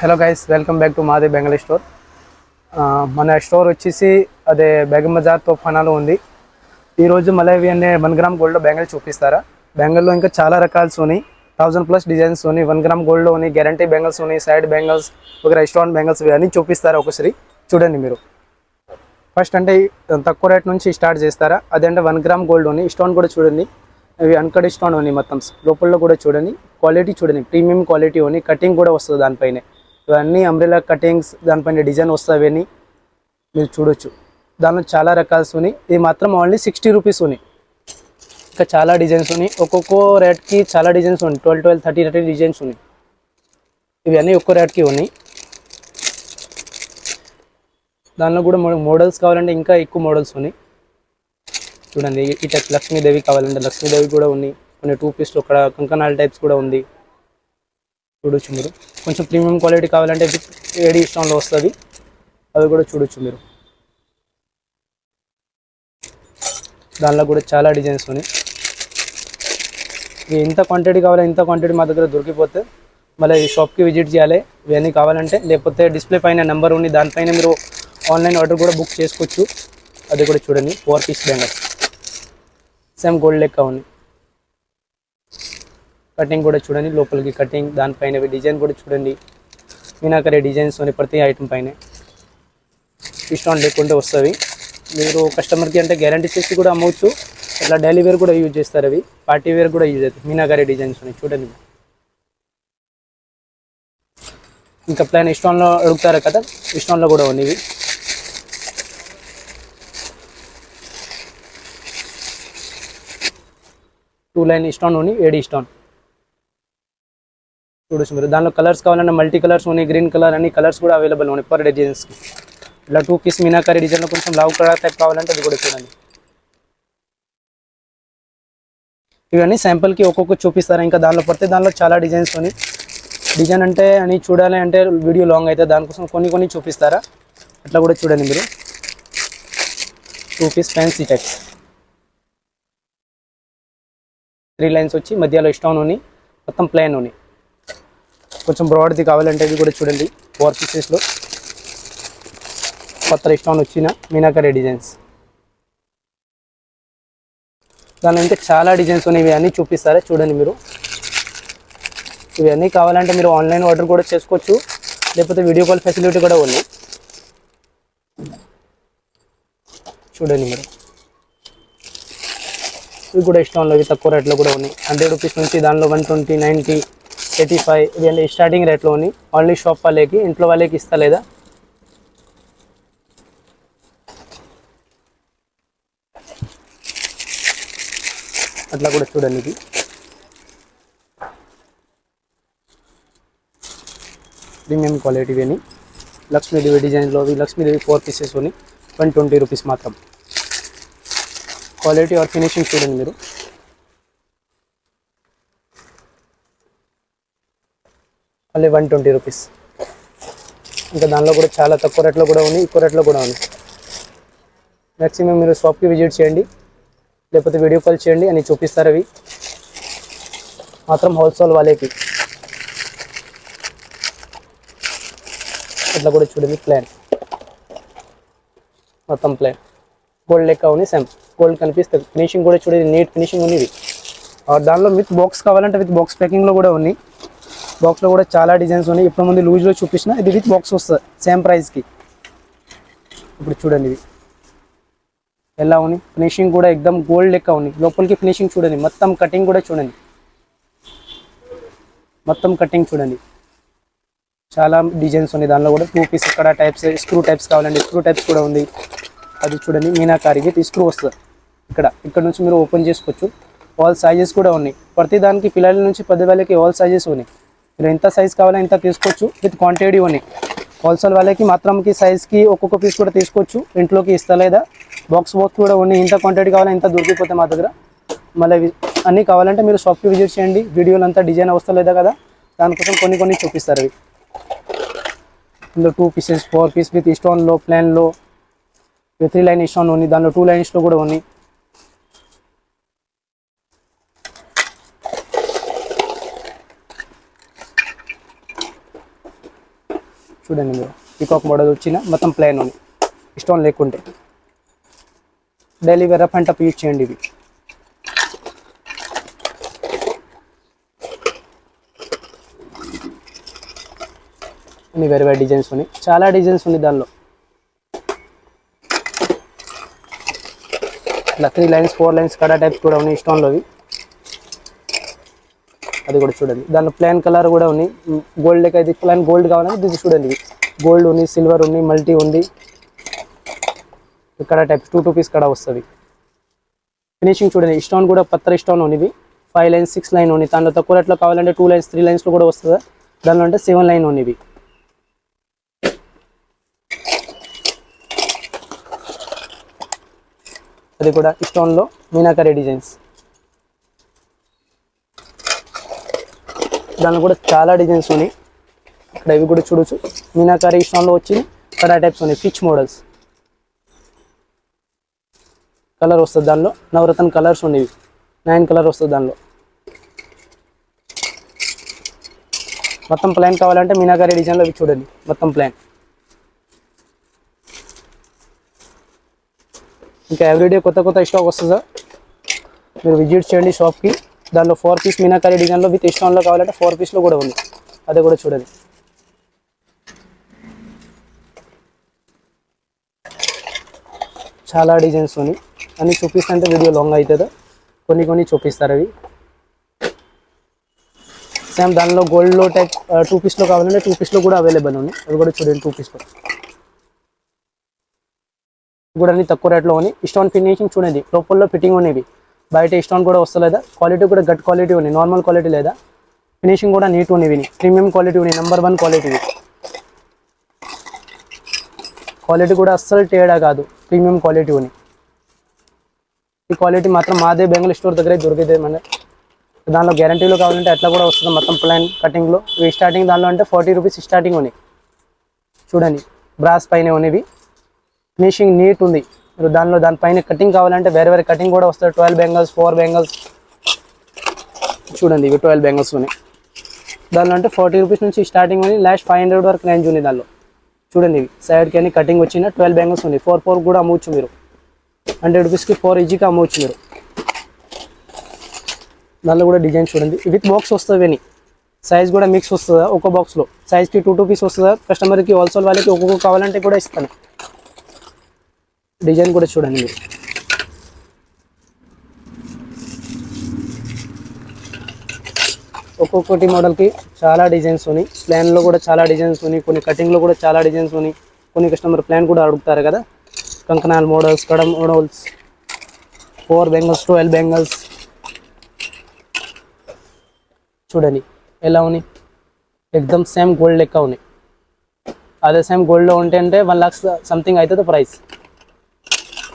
Hello guys welcome back to మాదే బెంగళీ store మన store వచ్చేసి అదే బేగం బజార్ తోఫానాలో ఉంది. ఈరోజు మలేవి అనే వన్ గ్రామ్ గోల్డ్లో బెంగళీ చూపిస్తారా? బ్యాంగిల్లో ఇంకా చాలా రకాలు ఉన్నాయి. థౌజండ్ ప్లస్ డిజైన్స్ ఉన్నాయి. వన్ గ్రామ్ గోల్డ్లో ఉన్నాయి. గ్యారంటీ బెంగల్స్ ఉన్నాయి. సైడ్ బెంగల్స్ ఒక రెస్టారెంట్ బెంగల్స్ అన్నీ చూపిస్తారా ఒకసారి? చూడండి మీరు. ఫస్ట్ అంటే తక్కువ రేట్ నుంచి స్టార్ట్ చేస్తారా? అదంటే వన్ గ్రామ్ గోల్డ్ ఉంది స్టోన్ కూడా చూడండి. ఇవి అన్కట్ స్టోన్ ఉన్నాయి మొత్తం. లోపల కూడా చూడండి. క్వాలిటీ చూడండి. ప్రీమియం క్వాలిటీ ఉన్నాయి. కటింగ్ కూడా వస్తుంది దానిపైనే. ఇవన్నీ అంబ్రెలా కటింగ్స్ దానిపైన డిజైన్ వస్తాయి అవన్నీ. మీరు చూడొచ్చు. దానిలో చాలా రకాల్స్ ఉన్నాయి ఇది మాత్రం ఓన్లీ సిక్స్టీ రూపీస్ ఉన్నాయి ఇంకా చాలా డిజైన్స్ ఉన్నాయి ఒక్కొక్క రేట్కి చాలా డిజైన్స్ ఉన్నాయి twelve twelve thirty thirty designs ఉన్నాయి ఇవి అన్నీ ఒక్కో రేట్కి ఉన్నాయి. దానిలో కూడా మో- మోడల్స్ కావాలంటే ఇంకా ఎక్కువ మోడల్స్ ఉన్నాయి చూడండి ఈ టైప్ లక్ష్మీదేవి కావాలంటే లక్ష్మీదేవి కూడా ఉంది. కొన్ని టూ పీస్ అక్కడ కంకనాల్ టైప్స్ కూడా ఉంది. చూడొచ్చు మీరు. కొంచెం ప్రీమియం క్వాలిటీ కావాలంటే విత్ ఏడి స్టోన్లో వస్తుంది. అవి కూడా చూడొచ్చు మీరు. దానిలో కూడా చాలా డిజైన్స్ ఉన్నాయి. ఇవి ఎంత క్వాంటిటీ కావాలో ఇంత క్వాంటిటీ మా దగ్గర దొరికిపోతే మళ్ళీ ఈ షాప్కి విజిట్ చేయాలి. ఇవన్నీ కావాలంటే లేకపోతే డిస్ప్లే పైన నెంబర్ ఉంది దానిపైన మీరు ఆన్లైన్ ఆర్డర్ కూడా బుక్ చేసుకోవచ్చు. అది కూడా చూడండి. Four piece bangle same gold లెక్క ఉంది. కటింగ్ కూడా చూడండి లోపలికి కటింగ్ దానిపైన డిజైన్ కూడా చూడండి. మీనాకరే డిజైన్స్ అని ప్రతి ఐటమ్ పైన. డిస్కౌంట్ లేకుంటే వస్తుంది. మీరు కస్టమర్కి అంటే గ్యారంటీ చేసి కూడా అమ్మవచ్చు. ఇట్లా డైలీ వేర్ కూడా యూజ్ చేస్తారు అవి. పార్టీ వేర్ కూడా యూజ్ అవుతుంది మీనాకరే డిజైన్స్ ఉన్నాయి చూడండి. ఇంకా ప్లాన్ ఇస్టాన్లో అడుగుతారు కదా? ఇస్టాన్లో కూడా ఉన్నాయి ఇవి. టూ లైన్ ఇస్టాన్ ఉన్నాయి ఏడి ఇస్టాన్ చూడొచ్చు మీరు. దానిలో కలర్స్ కావాలన్నా మల్టీ కలర్స్ ఉన్నాయి గ్రీన్ కలర్ అన్ని కలర్స్ కూడా అవైలబుల్ ఉన్నాయి పర్ డిజైన్స్కి ఇట్లా టూ పీస్ మీనాకరీ డిజైన్లో కొంచెం లావు కలర్ టైప్ కావాలంటే అది కూడా చూడండి. ఇవన్నీ శాంపుల్కి ఒక్కొక్క చూపిస్తారు? ఇంకా దానిలో పడితే దానిలో చాలా డిజైన్స్ ఉన్నాయి. డిజైన్ అంటే అని చూడాలి అంటే వీడియో లాంగ్ అయితే దానికోసం కొన్ని కొన్ని చూపిస్తారా? అట్లా కూడా చూడండి మీరు. Two piece fancy types three lines వచ్చి మధ్యలో స్టోన్ ఉన్నాయి మొత్తం ప్లెయిన్ ఉన్నాయి. కొంచెం బ్రాడ్ది కావాలంటే అవి కూడా చూడండి. ఫోర్ పీసెస్లో కొత్త స్టోన్ వచ్చిన మీనాకరీ డిజైన్స్ దాని ఇంకా చాలా డిజైన్స్ ఉన్నాయి ఇవి అన్నీ చూపిస్తారా? చూడండి మీరు. ఇవన్నీ కావాలంటే మీరు ఆన్లైన్ ఆర్డర్ కూడా చేసుకోవచ్చు. లేకపోతే వీడియో కాల్ ఫెసిలిటీ కూడా ఉంది. చూడండి మీరు. ఇవి కూడా ఇష్టంలో ఇవి తక్కువ రేట్లో కూడా ఉన్నాయి. హండ్రెడ్ రూపీస్ నుంచి దానిలో one twenty ninety eighty five ఇవన్నీ స్టార్టింగ్ రేట్లో ఉన్నాయి ఓన్లీ షాప్ వాళ్ళకి ఇంట్లో వాళ్ళకి ఇస్తలేదా అట్లా కూడా చూడండి ఇది. ప్రీమియం క్వాలిటీ అని లక్ష్మీదేవి డిజైన్లో లక్ష్మీదేవి ఫోర్ పీసెస్ ఉన్నాయి వన్ ట్వంటీ రూపీస్ మాత్రం. క్వాలిటీ ఆర్ ఫినిషింగ్ చూడండి మీరు. మళ్ళీ వన్ ట్వంటీ రూపీస్. ఇంకా దానిలో కూడా చాలా తక్కువ రేట్లో కూడా ఉన్నాయి ఎక్కువ రేట్లో కూడా ఉన్నాయి. మ్యాక్సిమం మీరు షాప్కి విజిట్ చేయండి లేకపోతే వీడియో కాల్ చేయండి అని చూపిస్తారు అవి. మాత్రం హోల్సేల్ వాళ్ళకి. అట్లా కూడా చూడండి ప్లాన్ మొత్తం ప్లాన్ గోల్డ్ లెక్క ఉంది సెమ్ గోల్డ్ కనిపిస్తుంది. ఫినిషింగ్ కూడా చూడండి నీట్ ఫినిషింగ్ ఉంది దానిలో విత్ బాక్స్ కావాలంటే విత్ బాక్స్ ప్యాకింగ్లో కూడా ఉంది బాక్స్లో కూడా చాలా డిజైన్స్ ఉన్నాయి. ఇప్పుడు ముందు లూజ్లో చూపించిన ఇది విత్ బాక్స్ వస్తుంది. సేమ్ ప్రైస్కి ఇప్పుడు చూడండి ఇవి ఎలా ఉంది? ఫినిషింగ్ కూడా ఎక్దమ్ గోల్డ్ లెక్క ఉంది. లోపలికి ఫినిషింగ్ చూడండి. మొత్తం కటింగ్ కూడా చూడండి. మొత్తం కటింగ్ చూడండి. చాలా డిజైన్స్ ఉన్నాయి. దానిలో కూడా టూ పీస్ ఇక్కడ టైప్స్ స్క్రూ టైప్స్ కావాలండి. స్క్రూ టైప్స్ కూడా ఉంది. అది చూడండి. మీనాకారి విత్ స్క్రూ వస్తుంది. ఇక్కడ. ఇక్కడ నుంచి మీరు ఓపెన్ చేసుకోవచ్చు. ఆల్ సైజెస్ కూడా ఉన్నాయి. ప్రతి దానికి పిల్లల నుంచి పెద్దవాళ్ళకి ఆల్ సైజెస్ ఉన్నాయి. మీరు ఎంత సైజ్ కావాలో ఎంత తీసుకోవచ్చు విత్ క్వాంటిటీ ఉన్నాయి హోల్సేల్ వాళ్ళకి మాత్రంకి సైజ్కి ఒక్కొక్క పీస్ కూడా తీసుకోవచ్చు. ఇంట్లోకి ఇస్తా లేదా బాక్స్ బాక్స్ కూడా ఉన్నాయి ఇంత క్వాంటిటీ కావాలో ఇంత దొరికిపోతే మా దగ్గర? మళ్ళీ అన్నీ కావాలంటే మీరు షాప్కి విజిట్ చేయండి. వీడియోలు అంతా డిజైన్ వస్తలేదా కదా? దానికోసం కొన్ని కొన్ని చూపిస్తారు అవి. ఇందులో two pieces four piece with స్టోన్లో ప్లాన్లో త్రీ లైన్ ఇస్టోన్ ఉంది దానిలో టూ లైన్స్లో కూడా ఉన్నాయి చూడండి మీరు. పీకాక్ మోడల్ వచ్చిన మొత్తం ప్లెయిన్ ఉంది. ఇష్టం లేకుంటే. డైలీ వేరే పంట అండ్ టప్ యూజ్ చేయండి ఇవి వేరే వేరే డిజైన్స్ ఉన్నాయి. చాలా డిజైన్స్ ఉన్నాయి దానిలో. ఇట్లా త్రీ లైన్స్ ఫోర్ లైన్స్ కడా టైప్స్ కూడా ఉన్నాయి స్టోన్లోవి అది కూడా చూడండి. దాని ప్లాన్ కలర్ కూడా ఉంది. గోల్డ్ లెక్క ఇది ప్లాన్ గోల్డ్ కావాలంటే ఇది చూడండి. గోల్డ్ ఉంది సిల్వర్ ఉంది మల్టీ ఉంది. ఇక్కడ టైప్స్ టూ టూ పీస్ కడ వస్తుంది. ఫినిషింగ్ చూడండి. స్టోన్ కూడా పత్ర స్టోన్ ఉంది ఫైవ్ లైన్స్ సిక్స్ లైన్ ఉంది. దాంట్లో తక్కువ రేట్లో కావాలంటే టూ లైన్స్ త్రీ లైన్స్లో కూడా వస్తుందా? దానిలో అంటే సెవెన్ లైన్ ఉంది అది కూడా స్టోన్లో మీనాకరీ డిజైన్స్ దానిలో కూడా చాలా డిజైన్స్ ఉన్నాయి. ఇక్కడ ఇవి కూడా చూడొచ్చు. మీనాకారి ఇష్టంలో వచ్చి కడా టైప్స్ ఉన్నాయి. ఫిచ్ మోడల్స్ కలర్ వస్తుంది దానిలో. నవరత్న కలర్స్ ఉన్నాయి నైన్ కలర్ వస్తుంది దానిలో. మొత్తం ప్లాన్ కావాలంటే మీనాకారి డిజైన్లో ఇవి చూడండి. మొత్తం ప్లాన్ ఇంకా ఎవ్రీడే కొత్త కొత్త స్టాక్ వస్తుందా మీరు విజిట్ చేయండి షాప్కి దానిలో ఫోర్ పీస్ మీనాకారి డిజైన్లో విత్ స్టోన్లో కావాలంటే ఫోర్ పీస్లో కూడా ఉంది. అది కూడా చూడండి. చాలా డిజైన్స్ ఉన్నాయి. అన్ని చూపిస్తుంటే వీడియో లాంగ్ అవుతుందా? కొన్ని కొన్ని చూపిస్తారు అవి. సేమ్ దానిలో గోల్డ్లో టైప్ టూ పీస్లో కావాలంటే టూ పీస్లో కూడా అవైలబుల్ ఉన్నాయి. అవి కూడా చూడండి టూ పీస్లో కూడా అన్ని తక్కువ రేట్లో ఉన్నాయి. స్టోన్ ఫినిషింగ్ చూడండి. లోపల్లో ఫిట్టింగ్ ఉన్నవి బయట స్టోన్ కూడా వస్తలేదా? క్వాలిటీ కూడా గట్ క్వాలిటీ ఉంది నార్మల్ క్వాలిటీ లేదా? ఫినిషింగ్ కూడా నీట్ ఉన్నవి ప్రీమియం క్వాలిటీ ఉన్నాయి. నెంబర్ వన్ క్వాలిటీ క్వాలిటీ కూడా అస్సలు తేడా కాదు. ప్రీమియం క్వాలిటీ ఉన్నాయి. ఈ క్వాలిటీ మాత్రం మాదే బెంగళూరు స్టోర్ దగ్గరే దొరికితే మన దానిలో గ్యారంటీలో కావాలంటే అట్లా కూడా వస్తుంది మొత్తం ప్లాన్ కటింగ్లో ఇవి స్టార్టింగ్ దానిలో అంటే ఫార్టీ రూపీస్ స్టార్టింగ్ ఉన్నాయి. చూడండి. బ్రాస్ పైన ఉన్నవి. ఫినిషింగ్ నీట్ ఉంది. మీరు దానిలో దానిపైన కటింగ్ కావాలంటే వేరే వేరే కటింగ్ కూడా వస్తాయి. ట్వెల్వ్ బెంగల్స్ ఫోర్ బెంగల్స్ చూడండి ఇవి ట్వెల్వ్ బెంగల్స్ ఉన్నాయి. దానిలో అంటే ఫార్టీ రూపీస్ నుంచి స్టార్టింగ్ ఉంది లాస్ట్ ఫైవ్ హండ్రెడ్ వరకు రేంజ్ ఉంది దానిలో. చూడండి ఇవి. సైడ్కి అని కటింగ్ వచ్చిన ట్వెల్వ్ బెంగల్స్ ఉన్నాయి. ఫోర్ ఫోర్ కూడా అమ్మవచ్చు మీరు. హండ్రెడ్ రూపీస్కి ఫోర్ ఈజీగా అమ్మవచ్చు మీరు. దానిలో కూడా డిజైన్ చూడండి. విత్ బాక్స్ వస్తుంది సైజ్ కూడా మిక్స్ వస్తుందా? ఒక్కో బాక్స్లో సైజ్కి టూ టూ పీస్ వస్తుందా? కస్టమర్కి హోల్సేల్ వాళ్ళకి ఒక్కొక్క కావాలంటే కూడా ఇస్తాను. డిజైన్ కూడా చూడండి. మీరు ఒక్కొక్కటి మోడల్కి చాలా డిజైన్స్ ఉన్నాయి. ప్లాన్లో కూడా చాలా డిజైన్స్ ఉన్నాయి. కొన్ని కటింగ్లో కూడా చాలా డిజైన్స్ ఉన్నాయి. కొన్ని కస్టమర్ ప్లాన్ కూడా అడుగుతారు కదా. కంకనాల్ models Kadam models four bangles twelve bangles. చూడండి ఎలా ఉన్నాయి? ఎక్దమ్ సేమ్ గోల్డ్ లెక్క ఉన్నాయి. అదే సేమ్ గోల్డ్లో ఉంటే అంటే వన్ లాక్స్ సంథింగ్ అవుతుంది ప్రైస్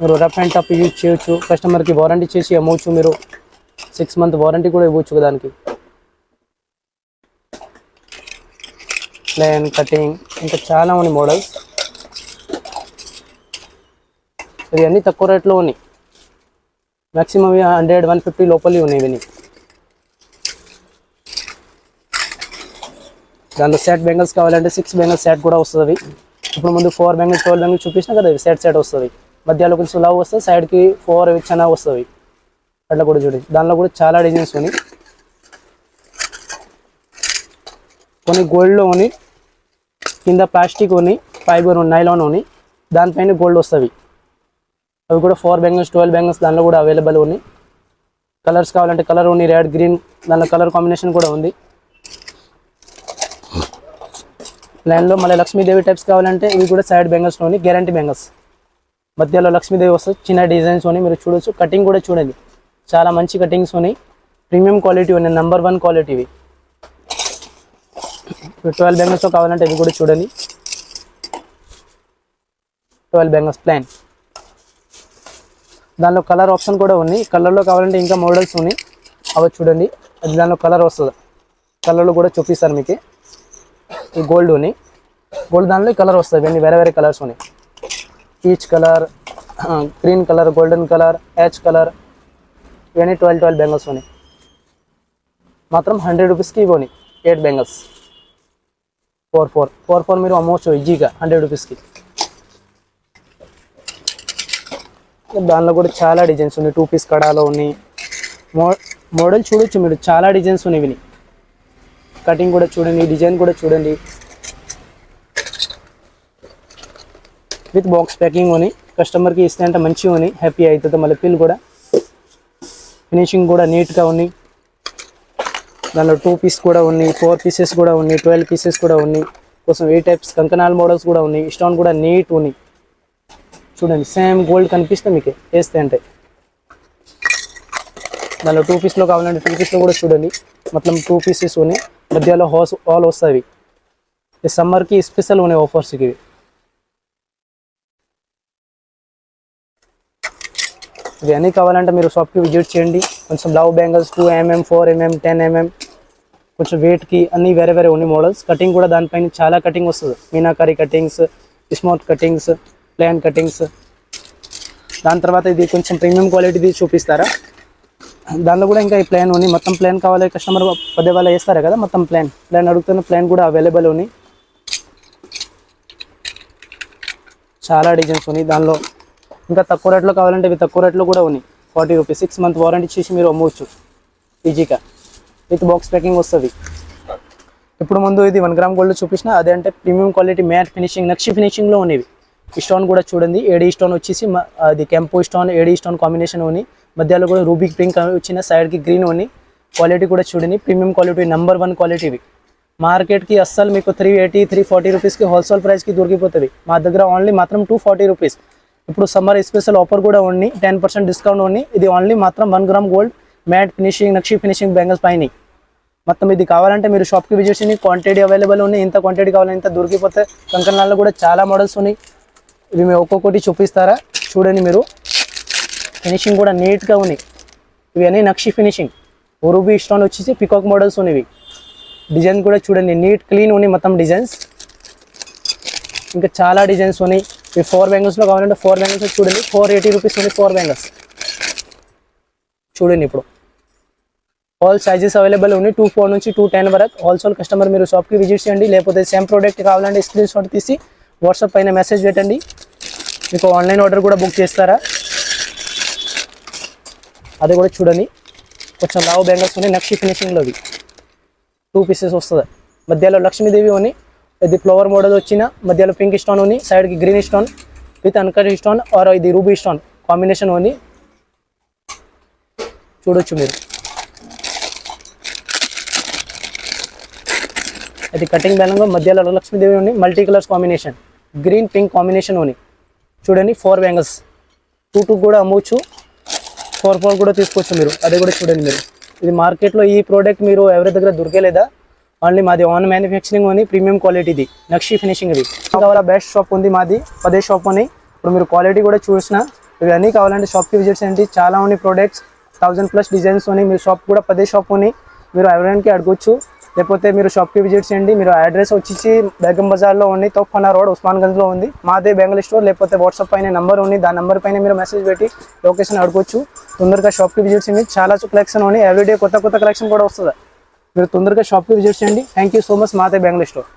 మీరు రఫ్ అండ్ టఫ్ యూజ్ చేయొచ్చు. కస్టమర్కి వారంటీ చేసి అమ్మవచ్చు మీరు. సిక్స్ మంత్ వారంటీ కూడా ఇవ్వచ్చు దానికి. ప్లేన్ కటింగ్ ఇంకా చాలా ఉన్నాయి మోడల్స్ ఇవి అన్నీ తక్కువ రేట్లో ఉన్నాయి. మ్యాక్సిమం హండ్రెడ్ వన్ ఫిఫ్టీ లోపలి ఉన్నాయి ఇవి దాంట్లో సెట్ బెంగల్స్ కావాలంటే సిక్స్ బెంగల్స్ సెట్ కూడా వస్తుంది. ఇప్పుడు ముందు ఫోర్ బెంగల్స్ ట్వెల్వ్ బెంగల్స్ చూపించినా కదా సెట్ సెట్ వస్తుంది. మధ్యలో కొంచెం లవ్ వస్తుంది సైడ్కి ఫోర్ చాలా వస్తుంది. అట్లా కూడా చూడండి దానిలో కూడా చాలా డిజైన్స్ ఉన్నాయి. కొన్ని గోల్డ్లో ఉన్నాయి. కింద ప్లాస్టిక్ ఉన్నాయి ఫైబర్ ఉన్నాయి నైలాన్ ఉన్నాయి. దానిపైన గోల్డ్ వస్తుంది అవి కూడా ఫోర్ బ్యాంగిల్స్ ట్వెల్వ్ బ్యాంగిల్స్ దానిలో కూడా అవైలబుల్ ఉన్నాయి. కలర్స్ కావాలంటే కలర్ ఉన్నాయి రెడ్ గ్రీన్ దానిలో కలర్ కాంబినేషన్ కూడా ఉంది. లైన్లో మళ్ళీ లక్ష్మీదేవి టైప్స్ కావాలంటే ఇవి కూడా సైడ్ బెంగల్స్లో ఉన్నాయి గ్యారంటీ బెంగల్స్ మధ్యలో లక్ష్మీదేవి వస్తుంది. చిన్న డిజైన్స్ ఉన్నాయి మీరు చూడొచ్చు. కటింగ్ కూడా చూడండి. చాలా మంచి కటింగ్స్ ఉన్నాయి. ప్రీమియం క్వాలిటీ ఉన్నాయి నెంబర్ వన్ క్వాలిటీవి ట్వెల్వ్ బెంగల్స్లో కావాలంటే ఇవి కూడా చూడండి. ట్వెల్వ్ బెంగల్స్ ప్లాన్ దానిలో కలర్ ఆప్షన్ కూడా ఉంది. కలర్లో కావాలంటే ఇంకా మోడల్స్ ఉన్నాయి అవి చూడండి. అది దానిలో కలర్ వస్తుంది. కలర్లో కూడా చూపిస్తారు మీకు. ఈ గోల్డ్ ఉన్నాయి గోల్డ్ దానిలో కలర్ వస్తుంది. ఇవన్నీ వేరే వేరే కలర్స్ ఉన్నాయి peach colour green colour golden colour yacht colour ఇవన్నీ ట్వెల్వ్ ట్వెల్వ్ బెంగల్స్ ఉన్నాయి మాత్రం హండ్రెడ్ రూపీస్కి ఇవ్వని eight bangles four four four four మీరు అమ్మవచ్చు ఈజీగా హండ్రెడ్ రూపీస్కి దానిలో కూడా చాలా డిజైన్స్ ఉన్నాయి టూ పీస్ కడాలో ఉన్నాయి. మో మోడల్ చూడొచ్చు మీరు చాలా డిజైన్స్ ఉన్నాయి కటింగ్ కూడా చూడండి డిజైన్ కూడా చూడండి. విత్ బాక్స్ ప్యాకింగ్ అని కస్టమర్కి ఇస్తే అంటే మంచిగా అని హ్యాపీ అవుతుంది మళ్ళీ పిల్ కూడా. ఫినిషింగ్ కూడా నీట్గా ఉంది. దానిలో టూ పీస్ కూడా ఉన్నాయి ఫోర్ పీసెస్ కూడా ఉన్నాయి ట్వెల్వ్ పీసెస్ కూడా ఉన్నాయి. కోసం ఏ టైప్స్ కంకనాల్ మోడల్స్ కూడా ఉన్నాయి. స్టోన్ కూడా నీట్ ఉన్నాయి చూడండి సేమ్ గోల్డ్ కనిపిస్తే మీకు వేస్తే అంటే. దానిలో టూ పీస్లో కావాలంటే టూ పీస్లో కూడా చూడండి. మొత్తం టూ పీసెస్ ఉన్నాయి. మధ్యలో హోస్ ఆల్ వస్తాయి. ఈ సమ్మర్కి స్పెషల్ ఉన్నాయి ఆఫర్స్కి. ఇవి ఇవి కావాలంటే మీరు షాప్కి విజిట్ చేయండి. కొంచెం love bangles two mm four mm ten mm కొంచెం వెయిట్కి అన్నీ వేరే వేరే ఉన్నాయి మోడల్స్. కటింగ్ కూడా దానిపైన చాలా కటింగ్ వస్తుంది. Meenakari cuttings smooth cuttings plan cuttings. దాని తర్వాత ఇది కొంచెం ప్రీమియం క్వాలిటీది చూపిస్తారా? దానిలో కూడా ఇంకా ఈ ప్లాన్ ఉంది మొత్తం ప్లాన్ కావాలి కస్టమర్ పదే వాళ్ళ వేస్తారా కదా మొత్తం ప్లాన్? ప్లాన్ అడుగుతున్న ప్లాన్ కూడా అవైలబుల్ ఉంది చాలా డిజైన్స్ ఉన్నాయి దానిలో. ఇంకా తక్కువ రేట్లో కావాలంటే ఇవి తక్కువ రేట్లో కూడా ఉన్నాయి. Forty rupees six month warranty చేసి మీరు అమ్మవచ్చు. ఈజీగా. విత్ బాక్స్ ప్యాకింగ్ వస్తుంది. ఇప్పుడు ముందు ఇది వన్ గ్రామ్ గోల్డ్ చూపించిన అదే అంటే premium quality matte finishing nakshi ఫినిషింగ్లో ఉన్నవి. స్టోన్ కూడా చూడండి ఏడీ స్టోన్ వచ్చేసి అది కెంపు స్టోన్ ఏడీ స్టోన్ కాంబినేషన్ ఉంది మధ్యలో కూడా రూబిక్ పింక్ వచ్చిన సైడ్కి గ్రీన్ ఉంది క్వాలిటీ కూడా చూడండి premium quality number one quality ఇవి. మార్కెట్కి అస్సలు మీకు త్రీ ఎయిటీ త్రీ ఫార్టీ రూపీస్కి హోల్సేల్ ప్రైస్కి దొరికిపోతుంది. మా దగ్గర ఓన్లీ మాత్రం టూ ఫార్టీ రూపీస్. ఇప్పుడు సమ్మర్ స్పెషల్ ఆఫర్ కూడా ఉంది. టెన్ పర్సెంట్ డిస్కౌంట్ ఉంది. ఇది ఓన్లీ మాత్రం one gram gold matte finishing nakshi finishing bangles పైన. మొత్తం ఇది కావాలంటే మీరు షాప్కి విజిట్ చేయండి. క్వాంటిటీ అవైలబుల్ ఉన్నాయి ఇంత క్వాంటిటీ కావాలి ఇంత దొరికిపోతే కంకణాల్లో కూడా చాలా మోడల్స్ ఉన్నాయి. ఇవి మేము ఒక్కొక్కటి చూపిస్తారా? చూడండి మీరు. ఫినిషింగ్ కూడా నీట్గా ఉన్నాయి ఇవి నక్షి ఫినిషింగ్ రూబీ స్టోన్ వచ్చేసి పికాక్ మోడల్స్ ఉన్నాయి డిజైన్ కూడా చూడండి. నీట్ క్లీన్ ఉన్నాయి మొత్తం డిజైన్స్ ఇంకా చాలా డిజైన్స్ ఉన్నాయి. మీరు ఫోర్ బ్యాంగిల్స్లో కావాలంటే ఫోర్ బ్యాంగిల్స్ చూడండి. ఫోర్ ఎయిటీ రూపీస్ ఉంది ఫోర్ బ్యాంగిల్స్ చూడండి ఇప్పుడు. ఆల్ సైజెస్ అవైలబుల్ ఉన్నాయి. టూ ఫోర్ నుంచి టూ టెన్ వరకు. ఆల్సో కస్టమర్ మీరు షాప్కి విజిట్ చేయండి. లేకపోతే సేమ్ ప్రోడక్ట్ కావాలంటే స్క్రీన్ షాట్ తీసి వాట్సాప్ పైన మెసేజ్ పెట్టండి. మీకు ఆన్లైన్ ఆర్డర్ కూడా బుక్ చేస్తారా? అది కూడా చూడండి. కొంచెం లావు బ్యాంగిల్స్ ఉన్నాయి. నక్షి ఫినిషింగ్లో అవి టూ పీసెస్ వస్తుంది. మధ్యలో లక్ష్మీదేవి అని ఇది ఫ్లవర్ మోడల్ వచ్చిన మధ్యలో పింక్ స్టోన్ ఉంది సైడ్కి green stone with uncut stone or ఇది రూబీ స్టోన్ కాంబినేషన్ ఉంది. చూడొచ్చు మీరు. ఇది కటింగ్ బ్యాలంగా మధ్యలో లక్ష్మీదేవి ఉంది multi colours combination green pink combination ఉంది. చూడండి ఫోర్ బ్యాంగిల్స్ టూ టూ కూడా అమ్మవచ్చు ఫోర్ ఫోర్ కూడా తీసుకోవచ్చు మీరు. అది కూడా చూడండి మీరు. ఇది మార్కెట్లో ఈ ప్రోడక్ట్ మీరు ఎవరి దగ్గర దొరికేలేదా? ఓన్లీ మాది ఓన్ మ్యానుఫ్యాక్చరింగ్ ఉంది ప్రీమియం క్వాలిటీది నక్షి ఫినిషింగ్ ఇది కావాలా బెస్ట్ షాప్ ఉంది మాది. పదే షాప్ ఉంది ఇప్పుడు మీరు క్వాలిటీ కూడా చూసిన ఇవన్నీ కావాలంటే షాప్కి విజిట్ చేయండి. చాలా ఉన్నాయి ప్రోడక్ట్స్ థౌజండ్ ప్లస్ డిజైన్స్ ఉన్నాయి మీరు షాప్ కూడా పదే షాప్ ఉంది మీరు ఎవరికి అడగొచ్చు. లేకపోతే మీరు షాప్కి విజిట్ చేయండి. మీరు అడ్రస్ వచ్చేసి బేగం బజార్లో ఉంది. తోఫానా రోడ్ ఉస్మాన్గంజ్లో ఉంది. మాదే బెంగళూరు స్టోర్ లేకపోతే వాట్సాప్ పైన నెంబర్ ఉంది. దాని నెంబర్ పైన మీరు మెసేజ్ పెట్టి లొకేషన్ అడగొచ్చు. తొందరగా షాప్కి విజిట్ చేయండి. చాలా కలెక్షన్ ఉంది ఎవ్రీడే కొత్త కొత్త కలెక్షన్ కూడా వస్తుంది. మీరు తొందరగా షాప్కి విజిట్ చేయండి. థ్యాంక్ యూ సో మచ్ మాతే బెంగళూరు స్టోర్